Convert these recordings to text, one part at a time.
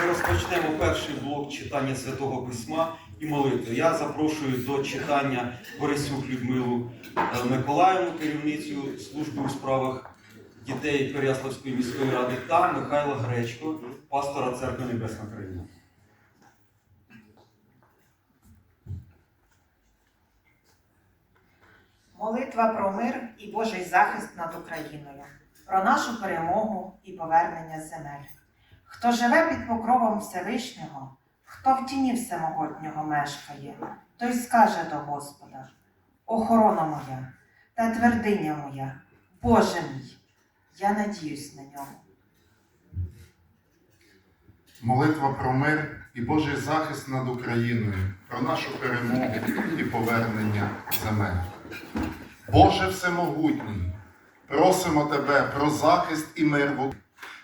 Ми розпочнемо перший блок читання Святого Письма і молитви. Я запрошую до читання Борисюк Людмилу е, Миколаївну, керівницю служби у справах дітей Переяславської міської ради, та Михайла Гречко, пастора Церкви Небесна Країна. Молитва про мир і Божий захист над Україною, про нашу перемогу і повернення земель. Хто живе під покровом Всевишнього, хто в тіні всемогутнього мешкає, той скаже до Господа: Охорона моя та твердиня моя, Боже мій, я надіюсь на нього. Молитва про мир і Божий захист над Україною, про нашу перемогу і повернення земель. Боже Всемогутній, просимо Тебе про захист і мир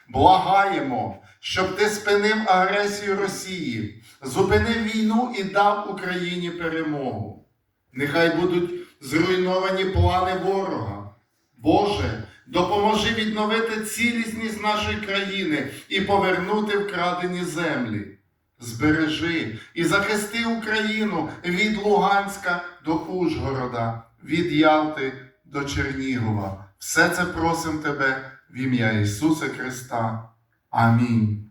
Благаємо, щоб Ти спинив агресію Росії, зупинив війну і дав Україні перемогу. Нехай будуть зруйновані плани ворога. Боже, допоможи відновити цілісність нашої країни і повернути вкрадені землі. Збережи і захисти Україну від Луганська до Ужгорода, від Ялти до Чернігова. Все це просимо Тебе в ім'я Ісуса Христа. Амінь.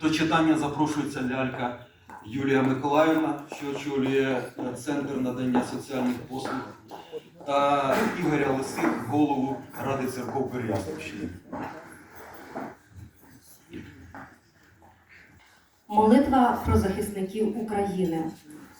До читання запрошується лялька Юлія Миколаївна, що очолює е, Центр надання соціальних послуг, та Ігоря Лисик, голову Ради церков Переяславщини. Молитва про захисників України.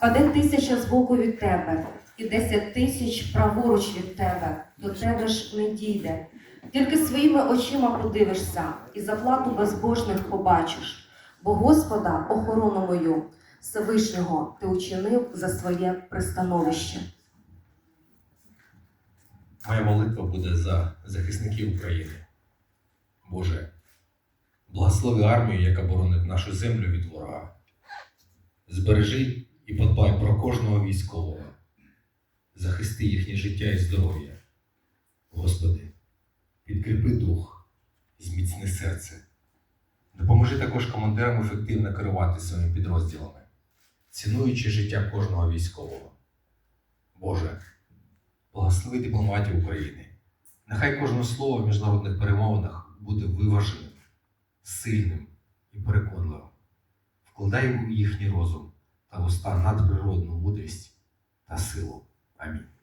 Один тисяча збоку від тебе, і десять тисяч праворуч від тебе. До тебе ж не дійде. Тільки своїми очима подивишся, і заплату безбожних побачиш. Бо Господа, охорону мою, Всевишнього, ти учинив за своє пристановище. Моя молитва буде за захисників України. Боже, благослови армію, яка боронить нашу землю від ворога. Збережи і подбай про кожного військового. Захисти їхнє життя і здоров'я. Господи, підкріпи дух, зміцни серце. Допоможи також командирам ефективно керувати своїми підрозділами, цінуючи життя кожного військового. Боже, благослови дипломатів України. Нехай кожне слово в міжнародних перемовинах буде виваженим, сильним і переконливим. Вкладай у їхній розум та уста надприродну мудрість та силу. Амінь.